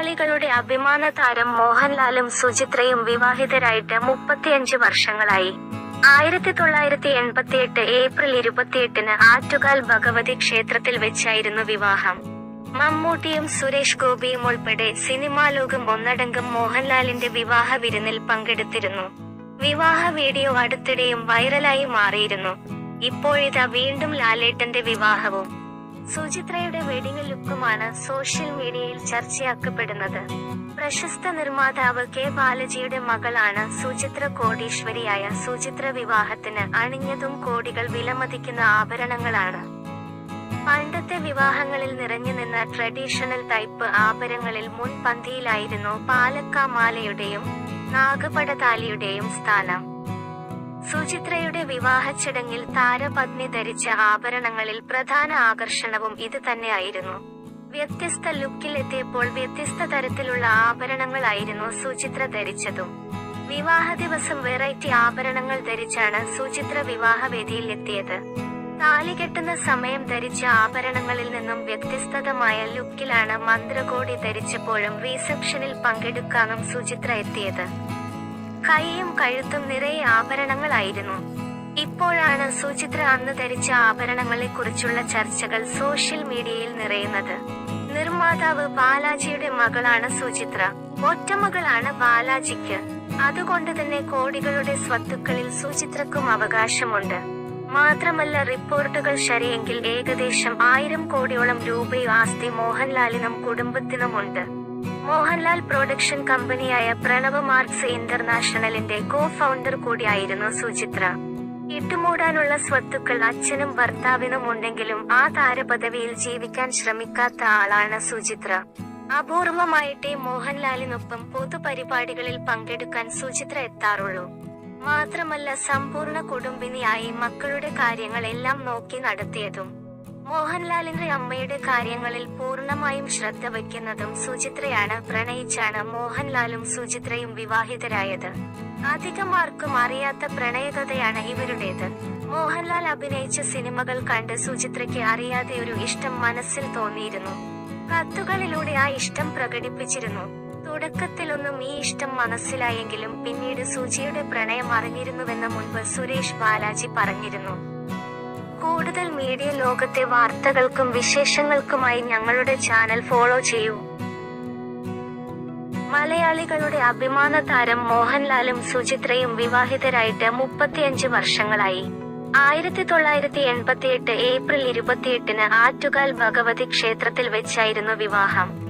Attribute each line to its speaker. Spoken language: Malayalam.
Speaker 1: മലയാളികളുടെ അഭിമാന താരം മോഹൻലാലും സുചിത്രയും വിവാഹിതരായിട്ട് മുപ്പത്തിയഞ്ച് വർഷങ്ങളായി. ആയിരത്തി തൊള്ളായിരത്തി എൺപത്തിയെട്ട് ഏപ്രിൽ ഇരുപത്തിയെട്ടിന് ആറ്റുകാൽ ഭഗവതി ക്ഷേത്രത്തിൽ വെച്ചായിരുന്നു വിവാഹം. മമ്മൂട്ടിയും സുരേഷ് ഗോപിയും ഉൾപ്പെടെ സിനിമാ ലോകം ഒന്നടങ്കം മോഹൻലാലിന്റെ വിവാഹ വിരുന്നിൽ പങ്കെടുത്തിരുന്നു. വിവാഹ വീഡിയോ അടുത്തിടെയും വൈറലായി മാറിയിരുന്നു. ഇപ്പോഴിതാ വീണ്ടും ലാലേട്ടന്റെ വിവാഹവും സുചിത്രയുടെ വെഡിംഗ് ലുക്കുമാണ് സോഷ്യൽ മീഡിയയിൽ ചർച്ചയാക്കപ്പെടുന്നത്. പ്രശസ്ത നിർമ്മാതാവ് കെ ബാലജിയുടെ മകളാണ് സുചിത്ര കോടീശ്വരിയായ സുചിത്ര വിവാഹത്തിന് അണിഞ്ഞതും കോടികൾ വിലമതിക്കുന്ന ആഭരണങ്ങളാണ്. പണ്ടത്തെ വിവാഹങ്ങളിൽ നിറഞ്ഞു നിന്ന ട്രഡീഷണൽ ടൈപ്പ് ആഭരണങ്ങളിൽ മുൻപന്തിയിലായിരുന്നു പാലക്കാമാലയുടെയും നാഗപടതാലിയുടെയും സ്ഥാനം. സുചിത്രയുടെ വിവാഹ ചടങ്ങിൽ താരപത്നി ധരിച്ച ആഭരണങ്ങളിൽ പ്രധാന ആകർഷണവും ഇത് തന്നെയായിരുന്നു. വ്യത്യസ്ത ലുക്കിൽ എത്തിയപ്പോൾ വ്യത്യസ്ത തരത്തിലുള്ള ആഭരണങ്ങളായിരുന്നു സുചിത്ര ധരിച്ചതും. വിവാഹ ദിവസം വെറൈറ്റി ആഭരണങ്ങൾ ധരിച്ചാണ് സുചിത്ര വിവാഹവേദിയിൽ എത്തിയത്. താലി കെട്ടുന്ന സമയം ധരിച്ച ആഭരണങ്ങളിൽ നിന്നും വ്യത്യസ്തമായ ലുക്കിലാണ് മന്ത്രകോടി ധരിച്ചപ്പോഴും റിസപ്ഷനിൽ പങ്കെടുക്കാനും സുചിത്ര എത്തിയത്. കൈയും കഴുത്തും നിറയെ ആഭരണങ്ങളായിരുന്നു. ഇപ്പോഴാണ് സുചിത്ര അന്ന് ധരിച്ച ആഭരണങ്ങളെ കുറിച്ചുള്ള ചർച്ചകൾ സോഷ്യൽ മീഡിയയിൽ നിറയുന്നത്. നിർമ്മാതാവ് ബാലാജിയുടെ മകളാണ് സുചിത്ര. ഒറ്റമകളാണ് ബാലാജിക്ക്. അതുകൊണ്ട് തന്നെ കോടികളുടെ സ്വത്തുക്കളിൽ സുചിത്രക്കും അവകാശമുണ്ട്. മാത്രമല്ല റിപ്പോർട്ടുകൾ ശരിയെങ്കിൽ ഏകദേശം ആയിരം കോടിയോളം രൂപയും ആസ്തി മോഹൻലാലിനും കുടുംബത്തിനുമുണ്ട്. മോഹൻലാൽ പ്രൊഡക്ഷൻ കമ്പനിയായ പ്രണവ് മാർക്സ് ഇന്റർനാഷണലിന്റെ കോ ഫൗണ്ടർ കൂടിയായിരുന്നു സുചിത്ര. ഇട്ടുമൂടാനുള്ള സ്വത്തുക്കൾ അച്ഛനും ഭർത്താവിനും ഉണ്ടെങ്കിലും ആ താരപദവിയിൽ ജീവിക്കാൻ ശ്രമിക്കാത്ത ആളാണ് സുചിത്ര. അപൂർവമായിട്ടേ മോഹൻലാലിനൊപ്പം പൊതുപരിപാടികളിൽ പങ്കെടുക്കാൻ സുചിത്ര എത്താറുള്ളൂ. മാത്രമല്ല സമ്പൂർണ കുടുംബിനിയായി മക്കളുടെ കാര്യങ്ങളെല്ലാം നോക്കി നടത്തിയതും. മോഹൻലാലിന്റെ അമ്മയുടെ കാര്യങ്ങളിൽ പൂർണമായും ശ്രദ്ധ വയ്ക്കുന്നതും സുചിത്രയാണ്. പ്രണയിച്ചാണ് മോഹൻലാലും സുചിത്രയും വിവാഹിതരായത്. അധികം ആർക്കും അറിയാത്ത പ്രണയകഥയാണ് ഇവരുടേത്. മോഹൻലാൽ അഭിനയിച്ച സിനിമകൾ കണ്ട് സുചിത്രയ്ക്ക് അറിയാതെ ഒരു ഇഷ്ടം മനസ്സിൽ തോന്നിയിരുന്നു. കത്തുകളിലൂടെ ആ ഇഷ്ടം പ്രകടിപ്പിച്ചിരുന്നു. തുടക്കത്തിലൊന്നും ഈ ഇഷ്ടം മനസ്സിലായെങ്കിലും പിന്നീട് സുചിയുടെ പ്രണയം അറിഞ്ഞിരുന്നുവെന്ന് മുൻപ് സുരേഷ് ബാലാജി പറഞ്ഞിരുന്നു. കൂടുതൽ മീഡിയ ലോകത്തെ വാർത്തകൾക്കും വിശേഷങ്ങൾക്കുമായി ഞങ്ങളുടെ ചാനൽ ഫോളോ ചെയ്യൂ. മലയാളികളുടെ അഭിമാന താരം മോഹൻലാലും സുചിത്രയും വിവാഹിതരായിട്ട് മുപ്പത്തിയഞ്ച് വർഷങ്ങളായി. ആയിരത്തി തൊള്ളായിരത്തി എൺപത്തിയെട്ട് ഏപ്രിൽ ഇരുപത്തിയെട്ടിന് ആറ്റുകാൽ ഭഗവതി ക്ഷേത്രത്തിൽ വെച്ചായിരുന്നു വിവാഹം.